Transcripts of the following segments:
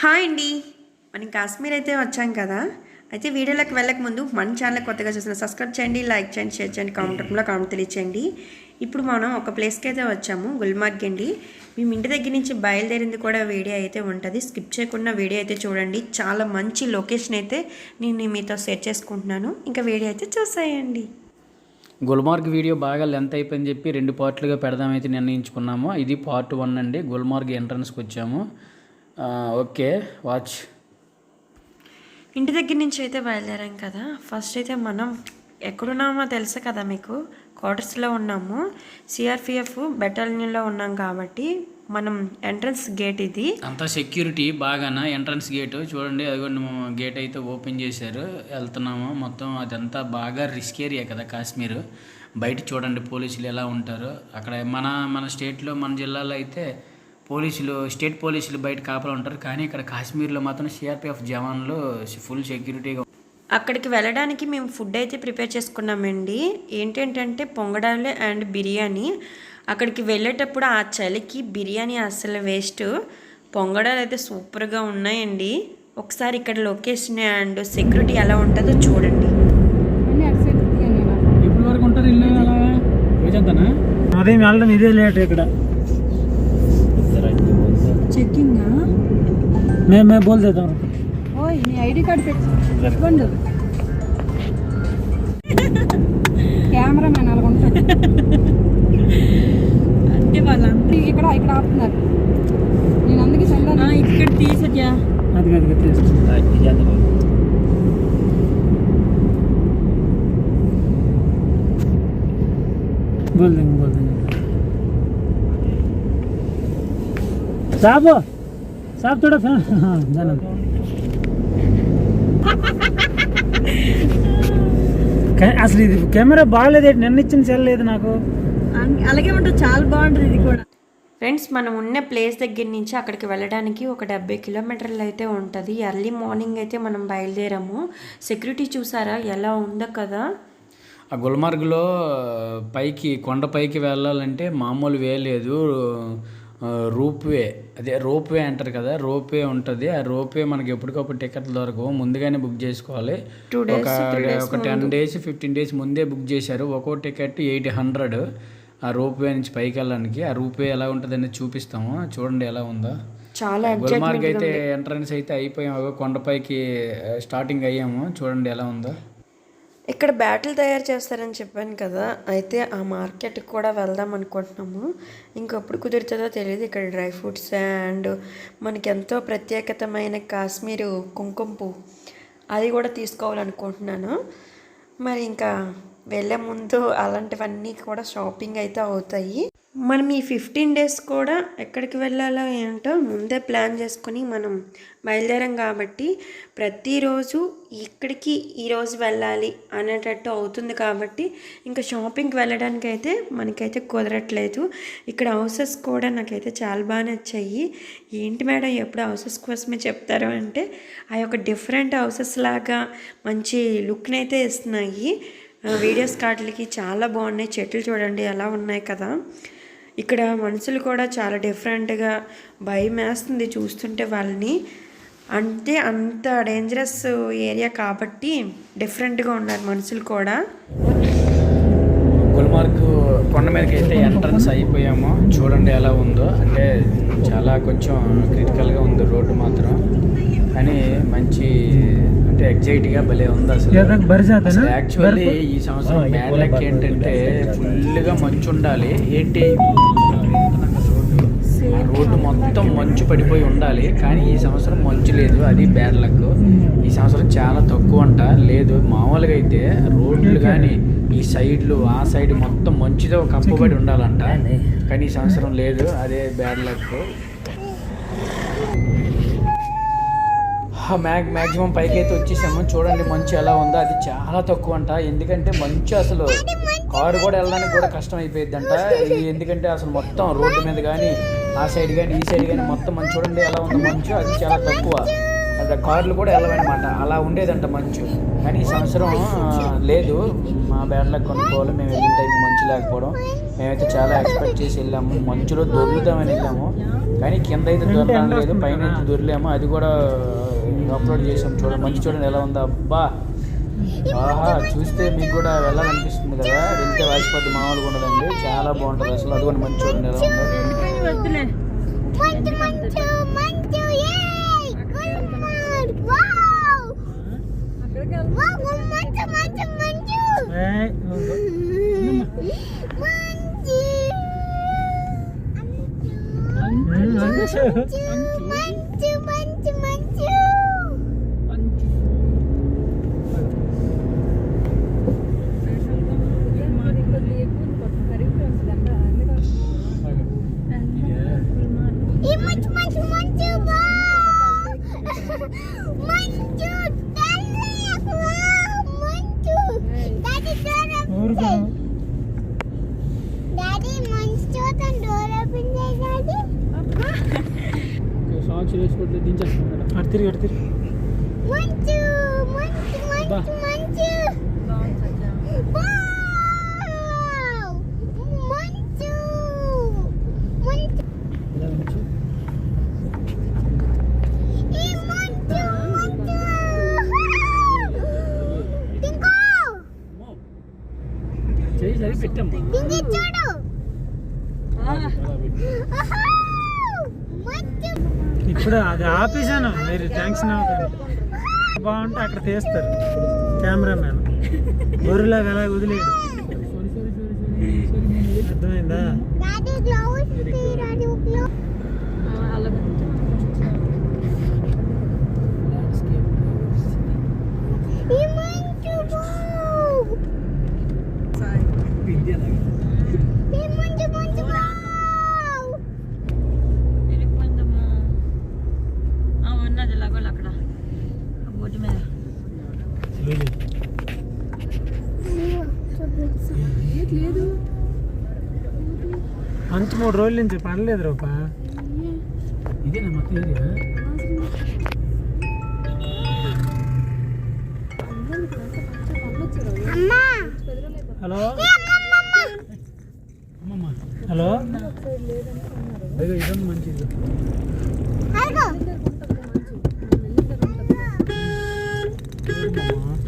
Hi అండి. మనం కాశ్మీర్ అయితే వచ్చాం కదా. అయితే వీడియోలోకి వెళ్ళక ముందు మన ఛానల్ కొత్తగా చూసిన సబ్స్క్రైబ్ చేయండి లైక్ చేయండి షేర్ చేయండి కామెంట్ రూపంలో కామెంట్ తెలియచేయండి. ఇప్పుడు మనం ఒక ప్లేస్కి అయితే వచ్చాము గుల్మార్గ్ అండి. మేము ఇంటి దగ్గర నుంచి బయలుదేరింది కూడా వీడియో అయితే ఉంటుంది. స్కిప్ చేయకుండా వీడియో అయితే చూడండి. చాలా మంచి లొకేషన్ అయితే నేను మీతో షేర్ చేసుకుంటున్నాను. ఇంకా వీడియో అయితే చూసేయండి. గుల్మార్గ్ వీడియో బాగా లెంత్ అయిపోయింది చెప్పి రెండు పార్ట్లుగా పెడదామైతే నిర్ణయించుకున్నాము. ఇది పార్ట్ వన్ అండి. గుల్మార్గ్ ఎంట్రన్స్కి వచ్చాము. Okay watch. ఇంటి దగ్గర నుంచి అయితే బయలుదేరాం కదా. ఫస్ట్ అయితే మనం ఎక్కడున్నామో తెలుసు కదా మీకు. క్వార్టర్స్లో ఉన్నాము. సిఆర్పిఎఫ్ బెటాలియన్లో ఉన్నాం కాబట్టి మనం ఎంట్రన్స్ గేట్ ఇది. అంతా సెక్యూరిటీ బాగానా? ఎంట్రన్స్ గేట్ చూడండి అదిగో గేట్ అయితే ఓపెన్ చేశారు. వెళ్తున్నాము. మొత్తం అదంతా బాగా రిస్క్ ఏరియా కదా కాశ్మీర్ బయట చూడండి పోలీసులు ఎలా ఉంటారు. అక్కడ మన మన స్టేట్లో మన జిల్లాలో అయితే పోలీసులు స్టేట్ పోలీసులు బయట కాపలా ఉంటారు. కానీ ఇక్కడ కాశ్మీర్లో మాత్రం సిఆర్పిఎఫ్ జవాన్లు ఫుల్ సెక్యూరిటీగా అక్కడికి వెళ్ళడానికి మేము ఫుడ్ అయితే ప్రిపేర్ చేసుకున్నామండి. ఏంటంటే పొంగడాలు అండ్ బిర్యానీ. అక్కడికి వెళ్ళేటప్పుడు ఆ చలికి బిర్యానీ అసలు వేస్ట్. పొంగడాలు అయితే సూపర్గా ఉన్నాయండి. ఒకసారి ఇక్కడ లొకేషన్ అండ్ సెక్యూరిటీ ఎలా ఉంటుందో చూడండి. ఎప్పటి వరకు ఉంటారు ఇల్లు అలా రోజంతానా అదేం వెళ్ళడం ఇదే లేట్ ఇక్కడ. చెక్కింగ్ మేము మేము బోల్ చేద్దాం ఓయ్ నీ ఐడి కార్డ్ పెట్టు పెట్టుకోండు కెమెరామెన్ అలా ఉంటాడు అంటే వాళ్ళంతా ఇక్కడ ఇక్కడ ఆపుతున్నారు నేను అందుకే చందా ఇక్కడ తీసా అది అది बोल देंगे बोल देंगे साहब साहब थोड़ा फैन हाँ जाना కే- అసలు ఇది కెమెరా బాగాలేదు నిన్న ఇచ్చిన చెల్లలేదు నాకు అలాగే ఉంటుంది చాలా బాగుంటుంది ఇది కూడా ఫ్రెండ్స్ మనం ఉన్న ప్లేస్ దగ్గర నుంచి అక్కడికి వెళ్ళడానికి ఒక డెబ్బై కిలోమీటర్లు అయితే ఉంటుంది ఎర్లీ మార్నింగ్ అయితే మనం బయలుదేరాము సెక్యూరిటీ చూసారా ఎలా ఉందో కదా ఆ గుల్మార్గ్లో పైకి కొండ పైకి వెళ్ళాలంటే మామూలు వే లేదు ఆ, రూప్ వే అదే రోప్ వే అంటారు కదా రోప్ వే ఉంటుంది. ఆ రోప్ వే మనకి ఎప్పటికప్పుడు టికెట్లు దొరకవు. ముందుగానే బుక్ చేసుకోవాలి. ఒక ఒక టెన్ డేస్ ఫిఫ్టీన్ డేస్ ముందే బుక్ చేశారు. ఒక్కో టికెట్ ఎయిట్ హండ్రెడ్. ఆ రోప్ వే నుంచి పైకి వెళ్ళడానికి. ఆ రూప్ వే ఎలా ఉంటుంది అనేది చూపిస్తాము. చూడండి ఎలా ఉందో. చాలా గుల్మార్గ్ అయితే ఎంట్రన్స్ అయితే అయిపోయాము కొండపైకి స్టార్టింగ్ అయ్యాము. చూడండి ఎలా ఉందో. ఇక్కడ బ్యాటిల్ తయారు చేస్తారని చెప్పాను కదా అయితే ఆ మార్కెట్కి కూడా వెళ్దాం అనుకుంటున్నాము. ఇంకెప్పుడు కుదురుతుందో తెలియదు ఇక్కడ డ్రై ఫ్రూట్స్ అండ్ మనకి ఎంతో ప్రత్యేకతమైన కాశ్మీరు కుంకుమ పువ్వు. అది కూడా తీసుకోవాలనుకుంటున్నాను. మరి ఇంకా వెళ్ళే ముందు అలాంటివన్నీ కూడా షాపింగ్ అయితే అవుతాయి. మనం ఈ ఫిఫ్టీన్ డేస్ కూడా ఎక్కడికి వెళ్ళాలో ఏంటో ముందే ప్లాన్ చేసుకుని మనం బయలుదేరాం కాబట్టి ప్రతిరోజు ఇక్కడికి ఈరోజు వెళ్ళాలి అనేటట్టు అవుతుంది కాబట్టి ఇంకా షాపింగ్కి వెళ్ళడానికి అయితే మనకైతే కుదరట్లేదు. ఇక్కడ హౌసెస్ కూడా నాకైతే చాలా బాగా నచ్చాయి ఏంటి మేడం ఎప్పుడు హౌసెస్ కోసమే చెప్తారు అంటే ఆ యొక్క డిఫరెంట్ హౌసెస్ లాగా మంచి లుక్ని అయితే ఇస్తున్నాయి వీడియోస్ కార్డులకి చాలా బాగున్నాయి. చెట్లు చూడండి ఎలా ఉన్నాయి కదా. ఇక్కడ మనుషులు కూడా చాలా డిఫరెంట్గా భయం వేస్తుంది చూస్తుంటే వాళ్ళని. అంటే అంత డేంజరస్ ఏరియా కాబట్టి డిఫరెంట్గా ఉన్నారు మనుషులు కూడా. గుల్మార్గ్ కొండ మీదకి అయితే ఎంట్రన్స్ అయిపోయాము. చూడండి ఎలా ఉందో. అంటే చాలా కొంచెం క్రిటికల్గా ఉంది రోడ్డు మాత్రం. కానీ మంచి అంటే ఎగ్జైట్గా భలే ఉంది అసలు. యాక్చువల్లీ ఈ సంవత్సరం బ్యాడ్ లక్ ఏంటంటే ఫుల్గా మంచు ఉండాలి ఏంటి? రోడ్డు మొత్తం మంచు పడిపోయి ఉండాలి. కానీ ఈ సంవత్సరం మంచు లేదు. అది బ్యాడ్ లక్ ఈ సంవత్సరం చాలా తక్కువ అంట. లేదు మామూలుగా అయితే రోడ్లు కానీ ఈ సైడ్లు ఆ సైడ్ మొత్తం మంచుతో కప్పబడి ఉండాలంట. కానీ ఈ సంవత్సరం లేదు. అదే బ్యాడ్ లక్ మ్యాక్ మ్యాక్సిమం పైకి అయితే వచ్చేసాము. చూడండి మంచు ఎలా ఉందో. అది చాలా తక్కువ అంట ఎందుకంటే మంచు అసలు కారు కూడా వెళ్ళడానికి కూడా కష్టం అయిపోయింది అంట ఎందుకంటే అసలు మొత్తం రోడ్డు మీద కానీ ఆ సైడ్ కానీ ఈ సైడ్ కానీ మొత్తం మంచు. చూడండి ఎలా ఉందో మంచు. అది చాలా తక్కువ. అది కార్లు కూడా వెళ్ళవన్నమాట. అలా ఉండేదంట మంచు. కానీ ఈ సంవత్సరం లేదు. మా బ్యాడ్లకు కొనుక్కోవాలి. మేము వెళ్ళిన టైం మంచు లేకపోవడం. మేమైతే చాలా ఎక్స్పెక్ట్ చేసి వెళ్ళాము. మంచులో దొరుకుతామని వెళ్ళాము. కానీ కింద అయితే దొరకడం లేదు. పైన అయితే దొరికాము. అది కూడా అప్లోడ్ చేసాం చూడండి మంచి చూడండి ఎలా ఉందా. అబ్బా! ఆహా చూస్తే మీకు కూడా వెళ్ళాలనిపిస్తుంది కదా. వెళ్తే వాసిపోద్ది మామూలుగా ఉండదండి. చాలా బాగుంటుంది అసలు. అది కూడా మంచి చూడండి ఎలా ఉందో. మంచు మంచు మంచు మంచు ఏయ్, మంచు ఉమ్, మంచు. మంచు మంచు మంచు ఈ మంచు మంచు మంచు వావ్ మంచు తల్లి వావ్ మంచు డాడీ డోర్ ఊరుకో. ఓపెన్ డాడీ మంచు చూద్దాం డోర్ ఓపెన్ చేయి డాడీ సాంగ్స్ వేసుకోవట్లేదు దించేస్తాం అటు తిరిగి అటు తిరిగి మంచు మంచు మంచు మంచు వావ్ మంచు మంచు ఈ మంచు మంచు టింకో చేయి సరి పెట్టాం టింకి చూడు ఆహా! మంచు ఇప్పుడు అది ఆపేసాను మీరు ట్యాంక్స్ బాగుంటే అక్కడ తీస్తారు. కెమెరామ్యాన్. గొర్రెలాగా అలా వదిలేడు. అర్థమైందా డాడీ గ్లౌస్ డాడీ గ్లౌస్ ఈ మంచు వావ్ ఈ మంచు మంచు వావ్ ఉన్నది లగోలు అక్కడ బోటి మీద మంచి మూడు రోజుల నుంచి పడలేదు రూపా. ఇదేనా మొత్తం ఏరియా హలో. హలో. ఇదొంది మంచిది.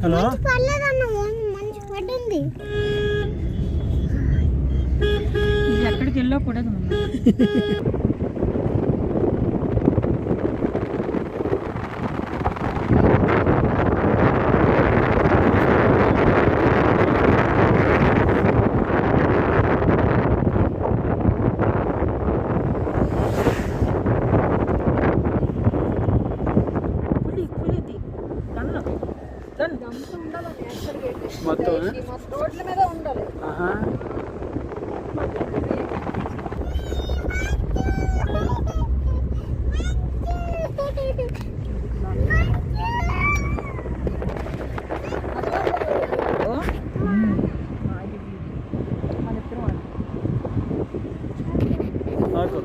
హలో. ఇది ఎక్కడికి వెళ్ళకూడదు మమ్మీ పులి పులిది కన్ను మొత్తం రోడ్ల మీద ఉండాలి ఆహా. ఆగు.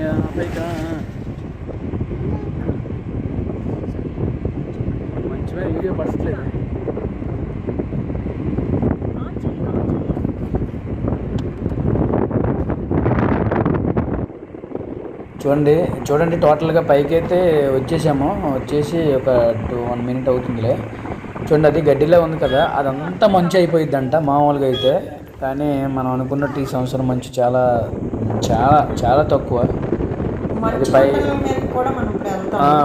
యా, పైకా మంచిగా వీడియో పడట్లేదు చూడండి చూడండి టోటల్గా పైకి అయితే వచ్చేసాము. వచ్చేసి ఒక టూ వన్ మినిట్ అవుతుందిలే. చూడండి అది గడ్డిలో ఉంది కదా అదంతా మంచు అయిపోయిద్దంట మామూలుగా అయితే. కానీ మనం అనుకున్నట్టు ఈ సంవత్సరం మంచు చాలా చాలా చాలా తక్కువ. పై-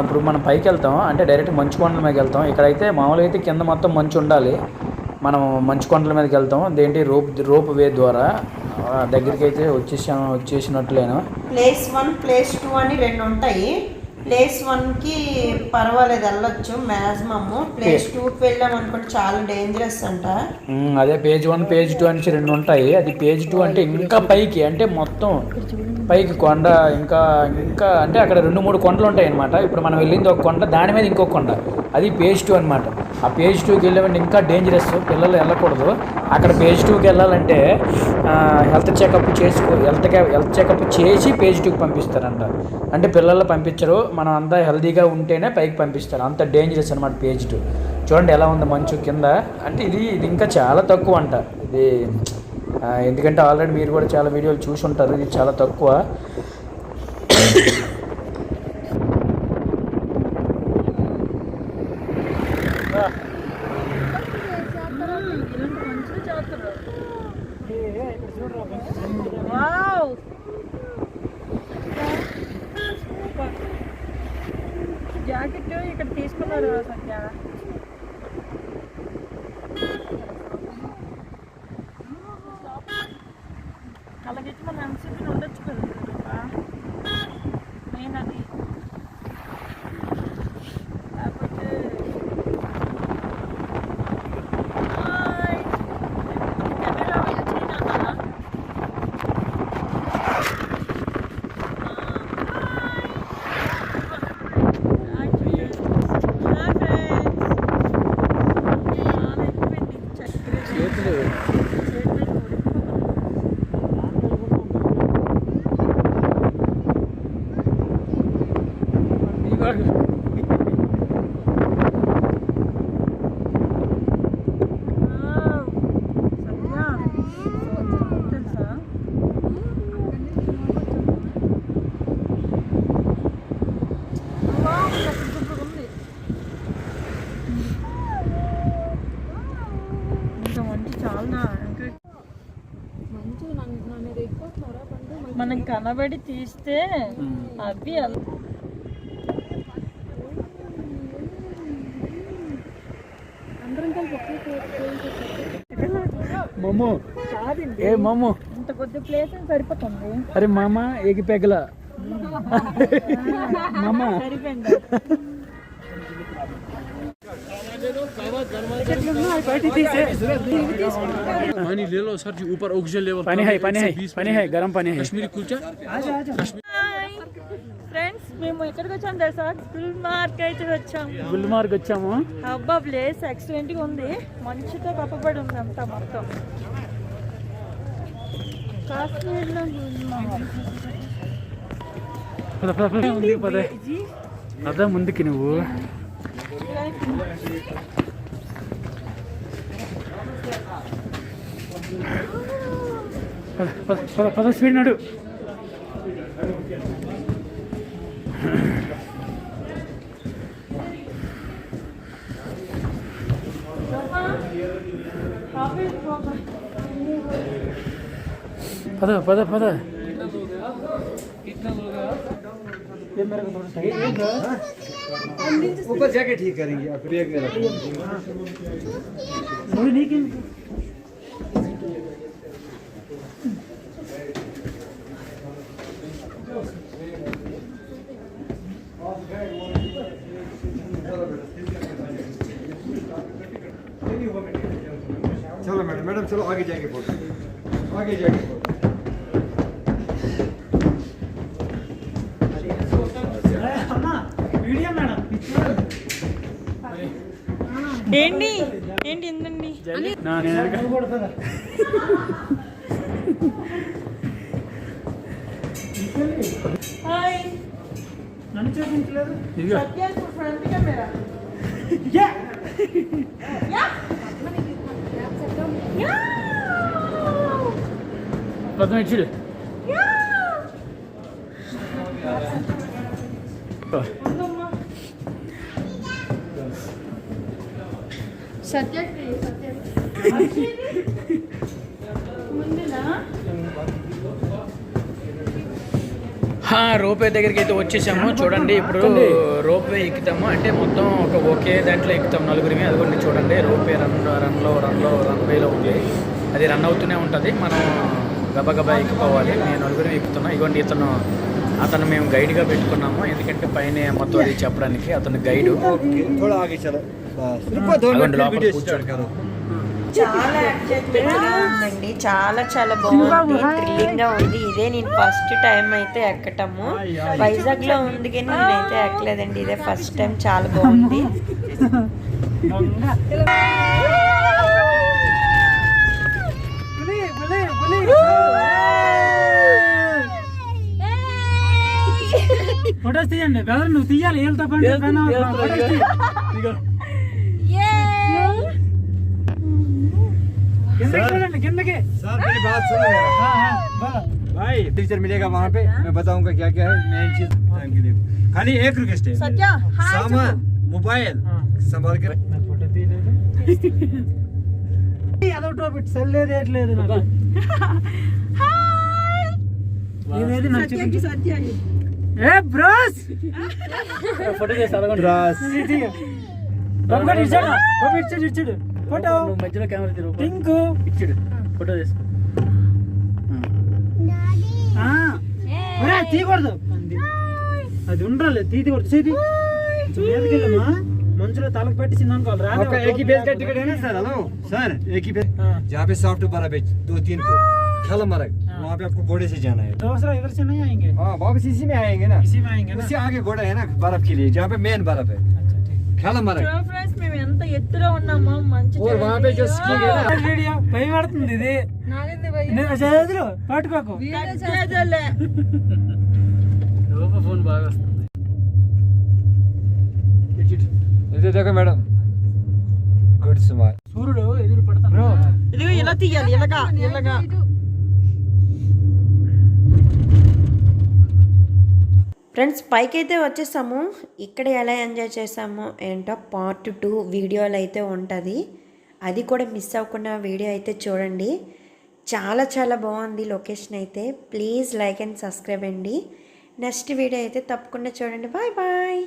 ఇప్పుడు మనం పైకి వెళ్తాం. అంటే డైరెక్ట్ మంచు కొండల మీదకి వెళ్తాం. ఇక్కడైతే మామూలుగా అయితే కింద మొత్తం మంచు ఉండాలి. మనం మంచు కొండల మీదకి వెళ్తాం. దేంటి రోప్ రోప్ వే ద్వారా. దగ్గరికి అయితే వచ్చేసాము వచ్చేసినట్లేను. ప్లేస్ వన్ ప్లేస్ టూ అని రెండు ఉంటాయి. ప్లేస్ వన్కి పర్వాలేదు వెళ్ళొచ్చు మ్యాక్సిమమ్ ప్లేస్ టూకి వెళ్ళాం అనుకోండి చాలా డేంజరస్ అంట. అదే పేజ్ వన్ పేజ్ టూ అనేసి రెండు ఉంటాయి. అది పేజ్ టూ అంటే ఇంకా పైకి అంటే మొత్తం పైకి కొండ ఇంకా ఇంకా అంటే అక్కడ రెండు మూడు కొండలు ఉంటాయి అనమాట ఇప్పుడు మనం వెళ్ళింది ఒక కొండ దాని మీద ఇంకో కొండ. అది పేజ్ టూ అనమాట ఆ పేజ్ టూకి వెళ్ళామంటే ఇంకా డేంజరస్ పిల్లలు వెళ్ళకూడదు. అక్కడ పేజ్ టూకి వెళ్ళాలంటే హెల్త్ చెకప్ చేసుకో హెల్త్ హెల్త్ చెకప్ చేసి పేజ్ టూకి పంపిస్తారంట. అంటే పిల్లలు పంపించరు. మనం అంతా హెల్తీగా ఉంటేనే పైకి పంపిస్తారు. అంత డేంజరస్ అనమాట పేజ్ టూ చూడండి ఎలా ఉంది మంచు కింద. అంటే ఇది ఇది ఇంకా చాలా తక్కువ అంట ఇది ఎందుకంటే ఆల్రెడీ మీరు కూడా చాలా వీడియోలు చూసి ఉంటారు ఇది చాలా తక్కువ వావ్ జాకెట్ ఇక్కడ తీసుకున్నారు సత్య అలాగే మన ఎంసీపీ ఉండొచ్చు కదా మెయిన్ అది లేకపోతే హాయ్. కెమెరా వచ్చి నాన్న. చేతులు చాలా మనం కనబడి తీస్తే అవి మమ్ము. ఏ మమ్ము. ఇంత కొద్ది ప్లేస్ సరిపోతుంది? అరే మామ ఏగి పెగల. మామ సరిపోయింది. पानी ले लो सर जी ऊपर ऑक्सीजन लेवल पानी है पानी है पानी है गरम पानी है कश्मीरी कुलचा ఫ్రెండ్స్ మేము ఎక్కడికి వచ్చాం తెలుసా ఫుల్ మార్క్ అయితే వచ్చాం గుల్మార్గ్ వచ్చాము అబ్బా ప్లేస్ ఎక్సలెంట్గా ఉంది మంచుతో కప్పబడి ఉంది అంతా మొత్తం కాశ్మీర్లో పద పద పద ఉంది పద పద ముందుకి నువ్వు పద పద పద పద స్పీడ్ నడు. పద పద పద. ऊपर जाके ठीक करेंगे आप बैग में रखेंगे चलो मैडम मैडम चलो आगे जाएँगे फ़ोटो। आगे जाएँगे ఏంటి? ఏంటి నా నేను వెనక- హాయ్ నన్ను చూపించలేదు ఇదిగో సత్య ఫ్రంట్ కెమెరా పదం ఇచ్చి రోపే దగ్గరికి అయితే వచ్చేసాము. చూడండి ఇప్పుడు రోపే ఎక్కుతాము. అంటే మొత్తం ఒక ఒకే దాంట్లో ఎక్కుతాం నలుగురిమి. అదిగోండి చూడండి రోపే రన్ రన్లో రన్లో రన్వేలో ఉంది. అది రన్ అవుతూనే ఉంటుంది. మనం గబగబా ఎక్కిపోవాలి. మేము నలుగురిని ఎక్కుతున్నాం. ఇగోండి ఇతను అతను మేము గైడ్గా పెట్టుకున్నాము. ఎందుకంటే పైన మొత్తం అది చెప్పడానికి అతను గైడ్. ఉందండి. చాలా చాలా బాగుంది. థ్రిల్లింగ్గా ఉంది. ఇదే నేను ఫస్ట్ టైం అయితే ఎక్కటము. వైజాగ్లో ఉంది కానీ నేనైతే ఎక్కలేదండి. ఇదే ఫస్ట్ టైం చాలా బాగుంది. Woo! ఫొటోస్ తీయండి బ్రదర్ నువ్వు తీయాలి ఏళ్ళతో పండి ఫొటోస్ తీ. కిందకి చూడండి కింద కిందకి सर मेरी बात सुनो मेरा हाँ, हाँ, बोलो भाई टीचर मिलेगा वहाँ पे मैं बताऊंगा क्या क्या है मेन चीज टाइम के लिए खाली एक रिक्वेस्ट है సత్య హాయ్ सामान मोबाइल हाँ। संभाल कर నాకు ఫోటో తీయలేదు అదో టాపిక్ సెల్ లేదు ఏట్లేదు నాకు ఇదేది నాకు సత్యకి సత్యకి ఏ బ్రోస్! ఫోటో చేసి అడగండి. బ్రోస్. ఇచ్చాడు? ఇచ్చాడు ఇచ్చాడు. ఫోటో. మధ్యలో కెమెరా తిరుగు పింక్ ఇచ్చాడు. ఫోటో చేసి తీయకూడదు. అది ఉండాలి తీయకూడదు. చేతి మంచులో తలకు పెట్టి చిన్న సార్ హలో సార్ జాబే సాఫ్ట్ బరాబే దో తీన్ ना सर हेलो सर एक ही बेच हाँ। जहाँ पे सॉफ्ट बर्फ है दो तीन फुट खलमरग वहाँ पे आपको घोड़े से जाना है दूसरा इधर से नहीं आएंगे हाँ वापस इसी में आएंगे ना इसी में आएंगे ना उससे आगे घोड़ा है ना बर्फ के लिए जहाँ पे मेन बर्फ है अच्छा ठीक खलमरग ఫ్రెండ్స్ మేము ఎంత ఎత్తులో ఉన్నామో మంచి और वहाँ पे जो स्कीइंग है ना వీడియో భయపడుతుంది ఇది నాగేంద్ర భయ్య నేను చదువులు పట్టుకోకు చేజలే లోపల ఫోన్ బాగా వస్తుంది इधर देखो मैडम गुड स्मार्ट సూర్యుడు ఎదురు పడతాను ఇదిగో ఇలా తీయాలి ఇలాగా ఇలాగా ఫ్రెండ్స్ పైకి అయితే వచ్చేసాము. ఇక్కడ ఎలా ఎంజాయ్ చేసాము ఏంటో పార్ట్ టూ వీడియోలు అయితే ఉంటుంది. అది కూడా మిస్ అవ్వకుండా వీడియో అయితే చూడండి. చాలా చాలా బాగుంది లొకేషన్ అయితే. ప్లీజ్ లైక్ అండ్ సబ్స్క్రైబ్ అండి. నెక్స్ట్ వీడియో అయితే తప్పకుండా చూడండి. Bye bye